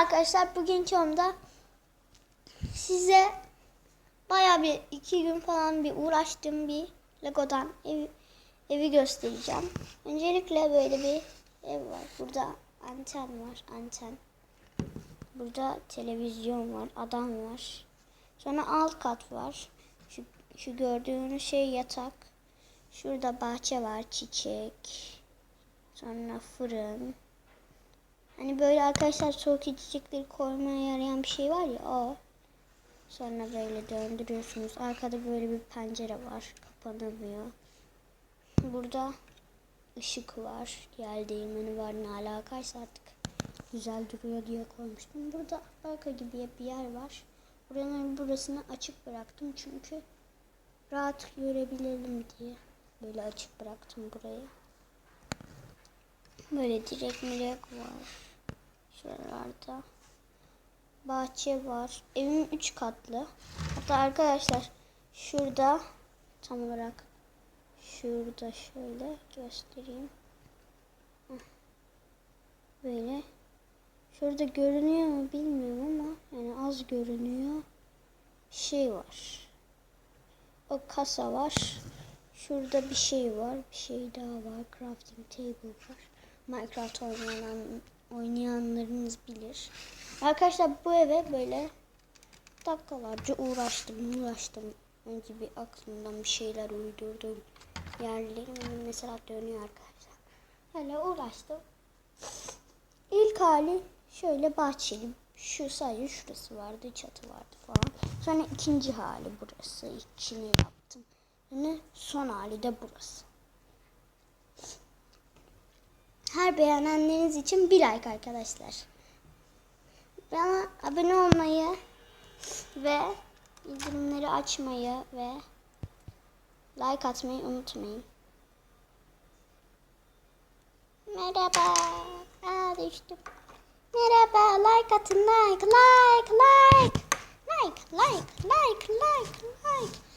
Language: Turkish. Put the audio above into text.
arkadaşlar bugünkü oyunda size baya bir iki gün falan bir uğraştığım bir Lego'dan ev, evi göstereceğim. Öncelikle böyle bir ev var. Burada anten var. Anten. Burada televizyon var. Adam var. Sonra alt kat var. Şu, şu gördüğünüz şey yatak. Şurada bahçe var. Çiçek. Sonra fırın. Hani böyle arkadaşlar soğuk içecekleri koymaya yarayan bir şey var ya o. Sonra böyle döndürüyorsunuz. Arkada böyle bir pencere var. Kapanamıyor. Burada ışık var. Yer değirmeni var. Ne alakaysa artık güzel duruyor diye koymuştum. Burada arka gibi bir yer var. Buranın burasını açık bıraktım çünkü rahat görebilelim diye. Böyle açık bıraktım burayı. Böyle direk mirek var. Şuralarda. Bahçe var. Evim 3 katlı. Hatta arkadaşlar şurada tam olarak şurada şöyle göstereyim. Böyle. Şurada görünüyor mu bilmiyorum ama yani az görünüyor. Şey var. O kasa var. Şurada bir şey var. Bir şey daha var. Crafting table var. Minecraft oynayan, oynayanlarınız bilir. Arkadaşlar bu eve böyle dakikalarca uğraştım uğraştım. Önce bir aklımdan bir şeyler uydurdum. Yerlerim mesela dönüyor arkadaşlar. Böyle uğraştım. İlk hali şöyle bahçeli. Şu sadece şurası vardı, çatı vardı falan. Sonra ikinci hali burası. İçini yaptım. Yani son hali de burası. Her beğenenleriniz için bir like arkadaşlar. Bana abone olmayı ve bildirimleri açmayı ve like atmayı unutmayın. Merhaba. Aa düştüm. Merhaba. Like atın like like like. Like like like like like.